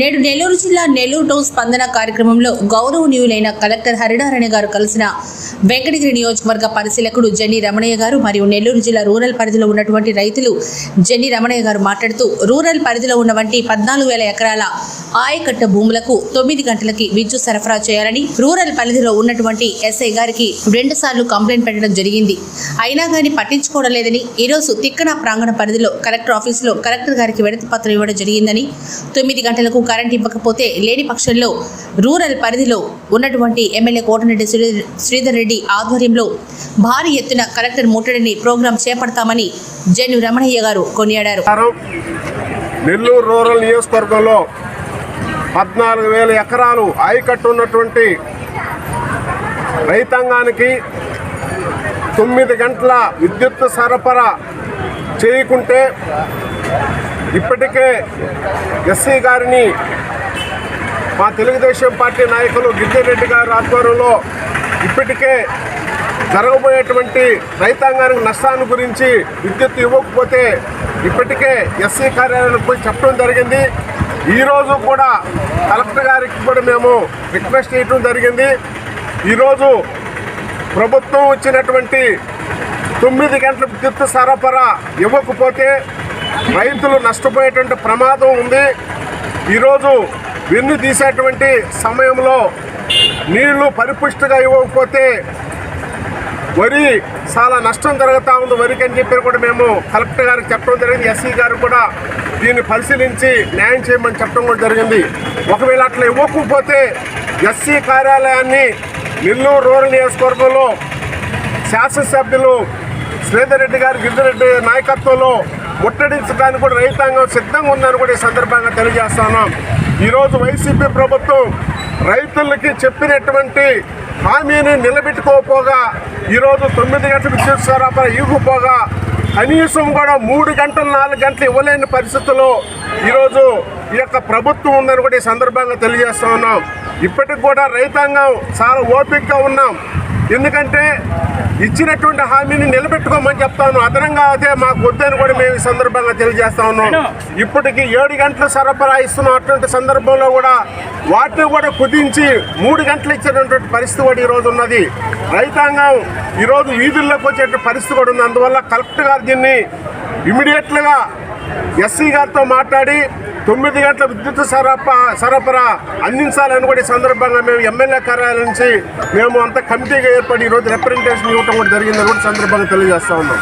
నేడు నెల్లూరు జిల్లా నెల్లూరు టౌన్ స్పందన కార్యక్రమంలో గౌరవనీయులైన కలెక్టర్ హరినారాయణ గారు కలిసిన వెంకటగిరి నియోజకవర్గ పరిశీలకుడు జెన్ని రమణయ్య గారు మరియు నెల్లూరు జిల్లా రూరల్ పరిధిలో ఉన్నటువంటి రైతులు జెన్ని రమణయ్య గారు మాట్లాడుతూ రూరల్ పరిధిలో ఉన్నటువంటి పద్నాలుగు వేల ఎకరాల ఆయకట్ట భూములకు తొమ్మిది గంటలకి విద్యుత్ సరఫరా చేయాలని రూరల్ పరిధిలో ఉన్నటువంటి ఎస్ఐ గారికి రెండు సార్లు కంప్లైంట్ పెట్టడం జరిగింది. అయినా కానీ పట్టించుకోవడం లేదని ఈరోజు తిక్కన ప్రాంగణ పరిధిలో కలెక్టర్ ఆఫీసులో కలెక్టర్ గారికి విడతి పత్రం ఇవ్వడం జరిగిందని తొమ్మిది గంటలకు కరెంట్ ఇవ్వకపోతే లేని పక్షంలో రూరల్ పరిధిలో ఉన్నటువంటి ఎమ్మెల్యే కోటరెడ్డి శ్రీ- శ్రీధర్ రెడ్డి ఆధ్వర్యంలో భారీ ఎత్తున కలెక్టర్ ముట్టడిని ప్రోగ్రాం చేపడతామని జెన్యు రమణయ్య గారు కొనియాడారు. నెల్లూరు రూరల్ నియోజకవర్గంలో పద్నాలుగు వేల ఎకరాలు ఆయకట్టు ఉన్నటువంటి రైతాంగానికి తొమ్మిది గంటల విద్యుత్ సరఫరా చేయకుంటే ఇప్పటికే ఎస్సీ గారిని మా తెలుగుదేశం పార్టీ నాయకులు గిద్దెరెడ్డి గారి ఆధ్వర్యంలో ఇప్పటికే జరగబోయేటువంటి రైతాంగానికి నష్టాన్ని గురించి విద్యుత్ ఇవ్వకపోతే ఇప్పటికే ఎస్సీ కార్యాలయానికి పోయి చెప్పడం జరిగింది. ఈరోజు కూడా కలెక్టర్ గారికి కూడా మేము రిక్వెస్ట్ చేయడం జరిగింది. ఈరోజు ప్రభుత్వం వచ్చినటువంటి తొమ్మిది గంటల విద్యుత్ సరఫరా ఇవ్వకపోతే రైతులు నష్టపోయేటువంటి ప్రమాదం ఉంది. ఈరోజు వెన్ను తీసేటువంటి సమయంలో నీళ్ళు పరిపుష్టిగా ఇవ్వకపోతే వరి చాలా నష్టం జరుగుతూ ఉంది. వరికి అని చెప్పి కూడా మేము కలెక్టర్ గారికి చెప్పడం జరిగింది. ఎస్సీ గారు కూడా దీన్ని పరిశీలించి న్యాయం చేయమని చెప్పడం కూడా జరిగింది. ఒకవేళ అట్లా ఇవ్వకపోతే ఎస్సీ కార్యాలయాన్ని నెల్లూరు రూరల్ నియోజకవర్గంలో శాసనసభ్యులు శ్రీధర్ రెడ్డి గారి గిరిజరెడ్డి నాయకత్వంలో ముట్టడించడానికి కూడా రైతాంగం సిద్ధంగా ఉందని కూడా ఈ సందర్భంగా తెలియజేస్తున్నాం ఈరోజు వైసీపీ ప్రభుత్వం రైతులకి చెప్పినటువంటి హామీని నిలబెట్టుకోకపోగా ఈరోజు తొమ్మిది గంటల విద్యుత్ సరఫరా ఇవ్వకపోగా కనీసం కూడా మూడు గంటలు నాలుగు గంటలు ఇవ్వలేని పరిస్థితుల్లో ఈరోజు ఈ యొక్క ప్రభుత్వం ఉందని కూడా ఈ సందర్భంగా తెలియజేస్తా ఉన్నాం. ఇప్పటికి కూడా రైతాంగం చాలా ఓపికగా ఉన్నాం. ఎందుకంటే ఇచ్చినటువంటి హామీని నిలబెట్టుకోమని చెప్తాను. అదనంగా అయితే మాకు వద్దని కూడా మేము ఈ సందర్భంగా తెలియజేస్తా ఉన్నాం. ఇప్పటికి ఏడు గంటలు సరఫరా ఇస్తున్న అటువంటి సందర్భంలో కూడా వాటిని కూడా కుదించి మూడు గంటలు ఇచ్చినటువంటి పరిస్థితి కూడా ఈరోజు ఉన్నది. రైతాంగం ఈరోజు వీధుల్లోకి వచ్చే పరిస్థితి కూడా ఉంది. అందువల్ల కలెక్టర్ గారు దీన్ని ఇమీడియట్లుగా ఎస్సీ గారితో మాట్లాడి తొమ్మిది గంటల విద్యుత్ సరఫరా సరఫరా అందించాలని కూడా ఈ సందర్భంగా మేము ఎమ్మెల్యే కార్యాలయం నుంచి మేము అంత కమిటీగా ఏర్పడి ఈరోజు రిప్రజెంటేషన్ ఇవ్వటం కూడా జరిగిందని కూడా సందర్భంగా తెలియజేస్తా ఉన్నాం.